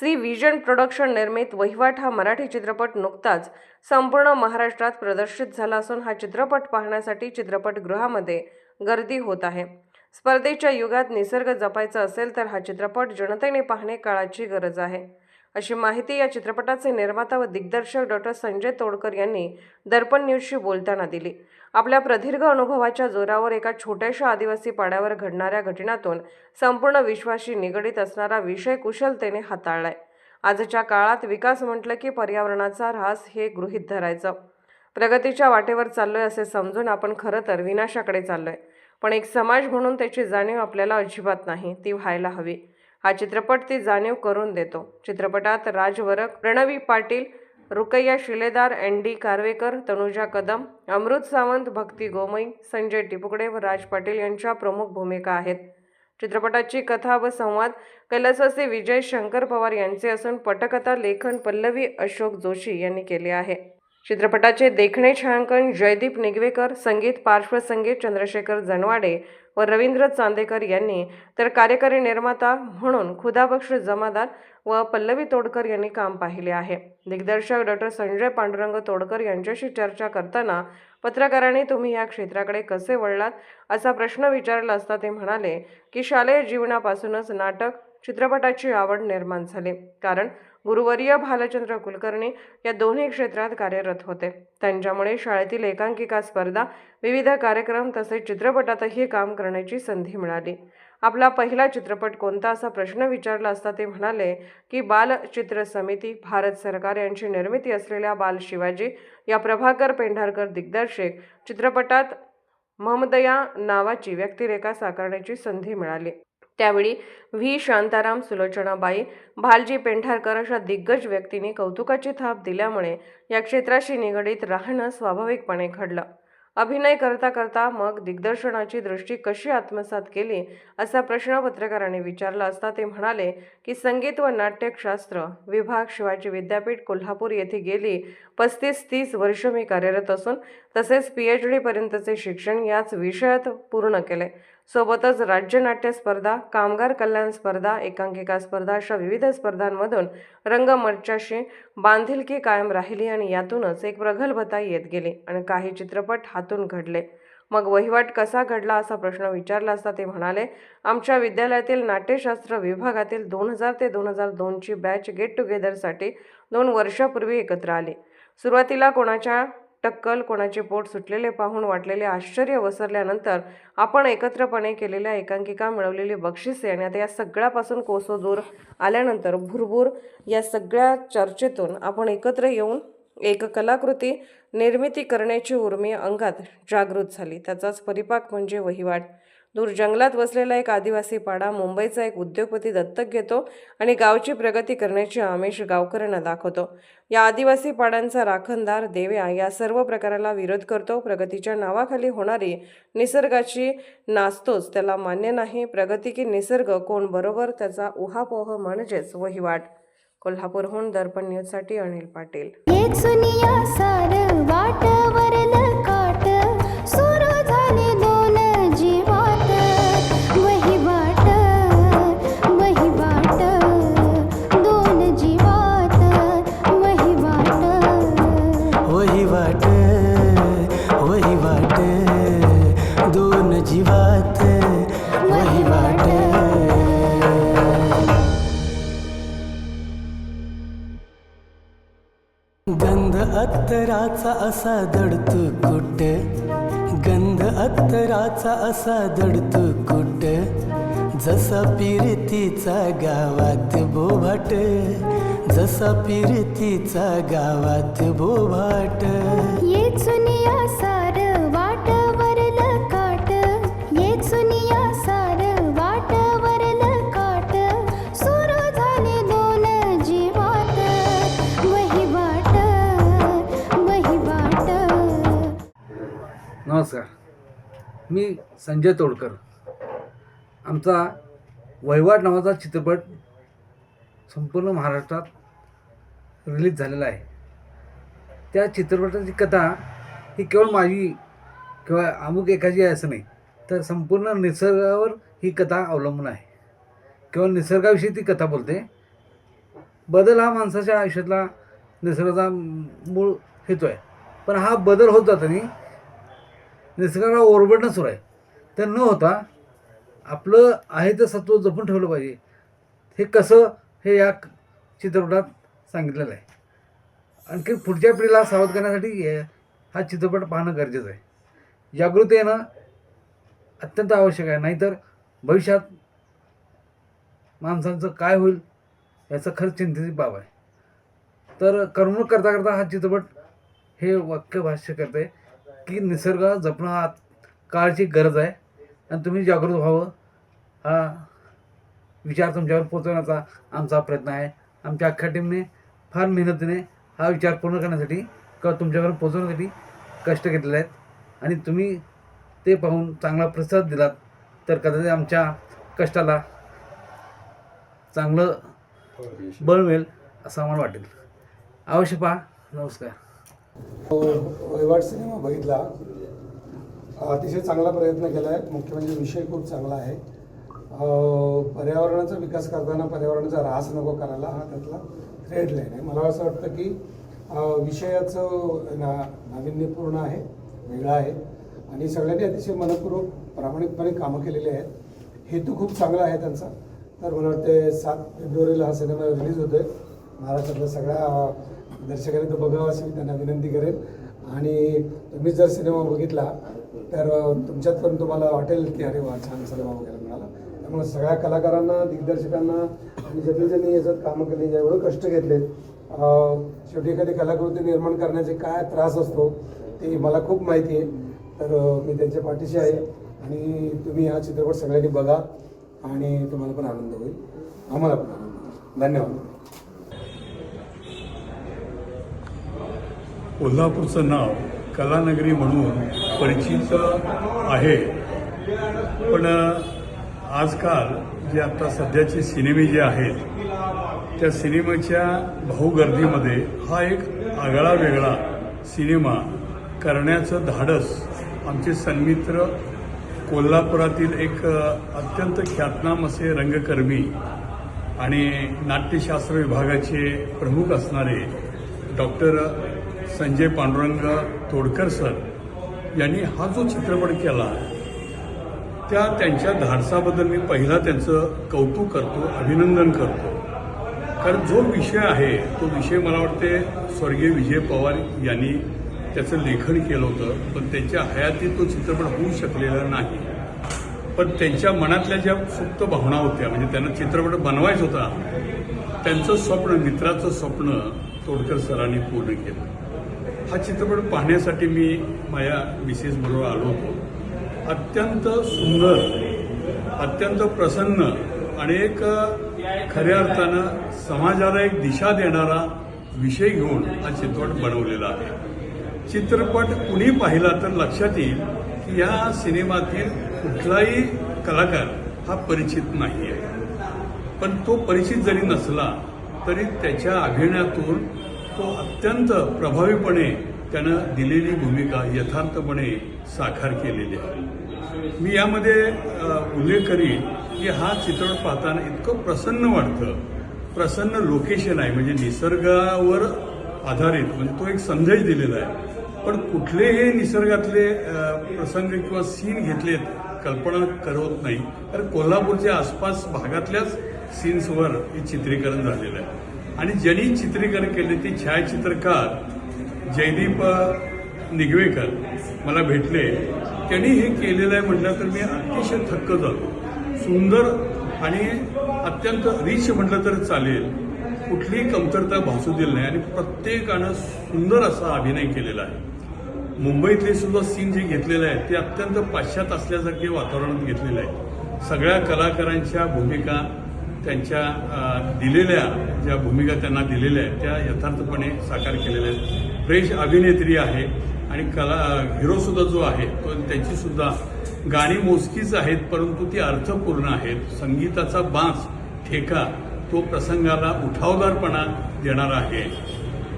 Shri vision production निर्मित वहिवाट हा मराठी चित्रपट नुकताच संपूर्ण महाराष्ट्रात प्रदर्शित झाला असून हा चित्रपट पाहण्यासाठी चित्रपटगृहामध्ये गर्दी होत आहे. स्पर्धेच्या युगात निसर्ग जपायचा असेल तर हा चित्रपट जनतेने पाहणे काळाची गरज आहे. अशी माहिती या चित्रपटाचे निर्माता व दिग्दर्शक डॉक्टर संजय तोडकर यांनी दर्पण न्यूजशी बोलताना दिली. आपल्या प्रदीर्घ अनुभवाच्या जोरावर एका छोट्याशा आदिवासी पाड्यावर घडणाऱ्या घटनातून संपूर्ण विश्वाशी निगडीत असणारा विषय कुशलतेने हाताळलाय. आजच्या काळात विकास म्हटलं की पर्यावरणाचा ऱ्हास हे गृहीत धरायचं. प्रगतीच्या वाटेवर चाललोय असे समजून आपण खरं तर विनाशाकडे चाललोय. पण एक समाज म्हणून त्याची जाणीव आपल्याला अजिबात नाही ती व्हायला हवी. हा चित्रपट ती जाणीव करून देतो. चित्रपटात राजवरक प्रणवी पाटील रुकैया शिलेदार एन डी कारवेकर तनुजा कदम अमृत सावंत भक्ती गोमई संजय टिपुकडे व राज पाटील यांच्या प्रमुख भूमिका आहेत. चित्रपटाची कथा व संवाद कैलासाचे विजय शंकर पवार यांचे असून पटकथा लेखन पल्लवी अशोक जोशी यांनी केले आहे. चित्रपटाचे देखणे छायांकन जयदीप निगवेकर संगीत पार्श्वसंगीत चंद्रशेखर जनवाडे व रवींद्र चांदेकर यांनी तर कार्यकारी निर्माता म्हणून खुदाबक्ष जमादार व पल्लवी तोडकर यांनी काम पाहिले आहे. दिग्दर्शक डॉक्टर संजय पांडुरंग तोडकर यांच्याशी चर्चा करताना पत्रकारांनी तुम्ही या क्षेत्राकडे कसे वळलात असा प्रश्न विचारला असता ते म्हणाले की शालेय जीवनापासूनच नाटक चित्रपटाची आवड निर्माण झाली. कारण गुरुवर्य भालचंद्र कुलकर्णी या दोन्ही क्षेत्रात कार्यरत होते. त्यांच्यामुळे शाळेतील एकांकिका स्पर्धा विविध कार्यक्रम तसेच चित्रपटातही काम करण्याची संधी मिळाली. आपला पहिला चित्रपट कोणता असा प्रश्न विचारला असता ते म्हणाले की बालचित्र समिती भारत सरकार यांची निर्मिती असलेल्या बाल शिवाजी या प्रभाकर पेंढारकर दिग्दर्शक चित्रपटात महमदया नावाची व्यक्तिरेखा साकारण्याची संधी मिळाली. त्यावेळी व्ही. शांताराम सुलोचनाबाई भालजी पेंढारकर अशा दिग्गज व्यक्तींनी कौतुकाची थाप दिल्यामुळे या क्षेत्राशी निगडीत राहणं स्वाभाविकपणे घडलं. अभिनय करता करता मग दिग्दर्शनाची दृष्टी कशी आत्मसात केली असा प्रश्न पत्रकारांनी विचारला असता ते म्हणाले की संगीत व नाट्यशास्त्र विभाग शिवाजी विद्यापीठ कोल्हापूर येथे गेली पस्तीस तीस वर्ष मी कार्यरत असून तसेच पी एच डीपर्यंतचे शिक्षण याच विषयात पूर्ण केले. सोबतच राज्य नाट्य स्पर्धा कामगार कल्याण स्पर्धा एकांकिका स्पर्धा अशा विविध स्पर्धांमधून रंगमंचाशी बांधिलकी कायम राहिली आणि यातूनच एक प्रगल्भता येत गेली आणि काही चित्रपट हातून घडले. मग वहिवाट कसा घडला असा प्रश्न विचारला असता ते म्हणाले आमच्या विद्यालयातील नाट्यशास्त्र विभागातील दोन हजार ते दोन हजार दोनची बॅच गेट टुगेदरसाठी दोन वर्षापूर्वी एकत्र आली. सुरुवातीला कोणाच्या टक्कल कोणाचे पोट सुटलेले पाहून वाटलेले आश्चर्य वसरल्यानंतर आपण एकत्रपणे केलेल्या एकांकिका मिळवलेली बक्षिसे आणि आता या सगळ्यापासून कोसो दूर आल्यानंतर भुरभूर या सगळ्या चर्चेतून आपण एकत्र येऊन एक कलाकृती निर्मिती करण्याची उर्मी अंगात जागृत झाली. त्याचाच परिपाक म्हणजे वहिवाट. दूर जंगलात वसलेला एक आदिवासी पाडा मुंबईचा एक उद्योगपती दत्तक घेतो आणि गावची प्रगती करण्याची आमिष गावकऱ्यांना दाखवतो. या आदिवासी पाड्यांचा राखणदार देव्या या सर्व प्रकाराला विरोध करतो. प्रगतीच्या नावाखाली होणारी निसर्गाची नाचतोच त्याला मान्य नाही. प्रगती की निसर्ग कोण बरोबर त्याचा उहापोह म्हणजेच वहिवाट. कोल्हापूरहून दर्पण न्यूजसाठी अनिल पाटील. गंध अत्तराचा असा दडतो कुट गंध अत्तराचा असा दडतो कुट जसा पिरतीचा गावात बोभाट जसा पिरतीचा गावात बोभाट. मी संजय तोडकर. आमचा वहिवाट नावाचा चित्रपट संपूर्ण महाराष्ट्रात रिलीज झालेला आहे. त्या चित्रपटाची कथा ही केवळ माझी किंवा अमुक एकाची आहे असं नाही तर संपूर्ण निसर्गावर ही कथा अवलंबून आहे. केवळ निसर्गाविषयी ती कथा बोलते. बदल हा माणसाच्या आयुष्यातला निसर्गाचा मूळ हेतू आहे. पण हा बदल होत जाताना निसर्गाला ओरबडणं सुरू आहे. तर न होता आपलं आहे तर सत्व जपून ठेवलं पाहिजे. हे कसं हे या चित्रपटात सांगितलेलं आहे. आणखी पुढच्या पिढीला सावध करण्यासाठी हा चित्रपट पाहणं गरजेचं आहे. जागृती येणं अत्यंत आवश्यक आहे. नाहीतर भविष्यात माणसांचं काय होईल याचं खरंच चिंतेची बाब आहे. तर करमणूक करता करता हा चित्रपट हे वाक्य भाष्य करते की निसर्ग जपणं काळची गरज आहे. आणि तुम्ही जागृत व्हावं. हा विचार तुमच्यावर पोचवण्याचा आमचा प्रयत्न आहे. आमच्या अख्ख्या टीमने फार मेहनतीने हा विचार पूर्ण करण्यासाठी किंवा तुमच्यावर पोचवण्यासाठी कष्ट घेतलेले आहेत. आणि तुम्ही ते पाहून चांगला प्रतिसाद दिलात तर कदाचित आमच्या कष्टाला चांगलं बळ मिळेल असं आम्हाला वाटेल. अवश्य पहा. नमस्कार. वहिवाट सिनेमा बघितला. अतिशय चांगला प्रयत्न केला आहे मुख्य म्हणजे विषय खूप चांगला आहे. पर्यावरणाचा विकास करताना पर्यावरणाचा ऱ्हास नको करायला हा त्यातला थ्रेड लाईन आहे. मला असं वाटतं की विषयाचं ना नाविन्यपूर्ण आहे वेगळा आहे. आणि सगळ्यांनी अतिशय मनपूर्वक प्रामाणिकपणे कामं केलेली आहेत. हेतू खूप चांगला आहे त्यांचा. तर मला वाटते सात फेब्रुवारीला हा सिनेमा रिलीज होतोय. महाराष्ट्रातल्या सगळ्या दर्शकांनी तो बघावा अशी मी त्यांना विनंती करेन. आणि तुम्ही जर सिनेमा बघितला तर तुमच्यात पण तुम्हाला वाटेल की अरे वा छान सिनेमा वगैरे मिळाला. त्यामुळे सगळ्या कलाकारांना दिग्दर्शकांना आणि ज्यांनी ज्यांनी याच्यात कामं केली जेवढं कष्ट घेतले शेवटी एखादी कलाकृती निर्माण करण्याचे काय त्रास असतो ते मला खूप माहिती आहे. तर मी त्यांच्या पाठीशी आहे. आणि तुम्ही हा चित्रपट सगळ्यांनी बघा आणि तुम्हाला पण आनंद होईल. आम्हाला पण आनंद धन्यवाद. कोल्हापूरचं नाव कलानगरी म्हणून परिचित आहे. पण आजकाल जे आता सध्याचे सिनेमे जे आहेत त्या सिनेमाच्या भाऊगर्दीमध्ये हा एक आगळा वेगळा सिनेमा करण्याचं धाडस आमचे सन्मित्र कोल्हापुरातील एक अत्यंत ख्यातनाम असे रंगकर्मी आणि नाट्यशास्त्र विभागाचे प्रमुख असणारे डॉक्टर संजय पांडुरंग तोडकर सर यांनी हा जो चित्रपट केला त्या त्यांच्या धाडसाबद्दल मी पहिला त्यांचं कौतुक करतो अभिनंदन करतो. कारण जो विषय आहे तो विषय मला वाटते स्वर्गीय विजय पवार यांनी त्याचं लेखन केलं होतं पण त्यांच्या हयातीत तो चित्रपट होऊ शकलेला नाही. पण त्यांच्या मनातल्या ज्या सुप्त भावना होत्या म्हणजे त्यांना चित्रपट बनवायचा होता त्यांचं स्वप्न मित्राचं स्वप्न तोडकर सरांनी पूर्ण केलं. हा चित्रपट पाहण्यासाठी मी माझ्या मिसेस बरोबर आलो होतो. अत्यंत सुंदर अत्यंत प्रसन्न आणि एक खऱ्या अर्थानं समाजाला एक दिशा देणारा विषय घेऊन हा चित्रपट बनवलेला आहे. चित्रपट कुणी पाहिला तर लक्षात येईल की या सिनेमातील कुठलाही कलाकार हा परिचित नाही आहे पण तो परिचित जरी नसला तरी त्याच्या अभिनयातून तो अत्यंत प्रभावीपणे त्यानं दिलेली भूमिका यथार्थपणे साकार केलेली आहे. मी यामध्ये उल्लेख करीन की हा चित्रपट पाहताना इतकं प्रसन्न वाटतं. प्रसन्न लोकेशन आहे म्हणजे निसर्गावर आधारित म्हणजे तो एक संदेश दिलेला आहे. पण कुठलेही निसर्गातले प्रसंग किंवा सीन घेतलेत कल्पना करवत नाही. तर कोल्हापूरच्या आसपास भागातल्याच सीन्सवर हे चित्रीकरण झालेलं आहे. आणि ज्यांनी चित्रीकरण केले ते छायाचित्रकार जयदीप निगवेकर मला भेटले. त्यांनी हे केलेलं आहे म्हटलं तर मी अतिशय थक्क झालो. सुंदर आणि अत्यंत रिच म्हटलं तर चालेल. कुठलीही कमतरता भासू दिली नाही आणि प्रत्येकानं सुंदर असा अभिनय केलेला आहे. मुंबईतले सुद्धा सीन जे घेतलेले आहेत ते अत्यंत पाश्चात असल्यासारखे वातावरणात घेतलेलं आहे. सगळ्या कलाकारांच्या भूमिका त्यांच्या दिलेल्या ज्या भूमिका त्यांना दिलेल्या आहेत त्या यथार्थपणे साकार केलेल्या आहेत. फ्रेश अभिनेत्री आहे आणि कला हिरोसुद्धा जो आहे तो त्यांचीसुद्धा गाणी मोजकीच आहेत परंतु ती अर्थपूर्ण आहेत. संगीताचा बांस ठेका तो प्रसंगाला उठावदारपणा देणारा आहे.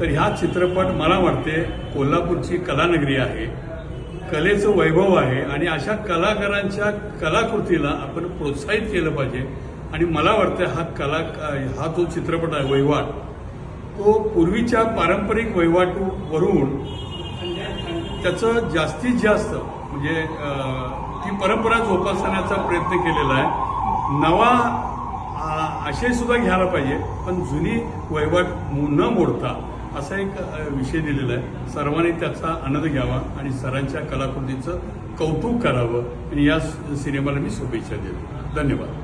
तर ह्या चित्रपट मला वाटते कोल्हापूरची कलानगरी आहे. कलेचं वैभव आहे आणि अशा कलाकारांच्या कलाकृतीला आपण प्रोत्साहित केलं पाहिजे. आणि मला वाटतं हा कला हा जो चित्रपट आहे वहिवाट तो पूर्वीच्या पारंपरिक वहिवाटवरून त्याचं जास्तीत जास्त म्हणजे ती परंपरा जोपासण्याचा प्रयत्न केलेला आहे. नवा आ, आशय सुद्धा घ्यायला पाहिजे पण जुनी वहिवाट न मोडता असा एक विषय दिलेला आहे. सर्वांनी त्याचा आनंद घ्यावा आणि सरांच्या कलाकृतीचं कौतुक करावं. आणि या सिनेमाला मी शुभेच्छा देतो. धन्यवाद.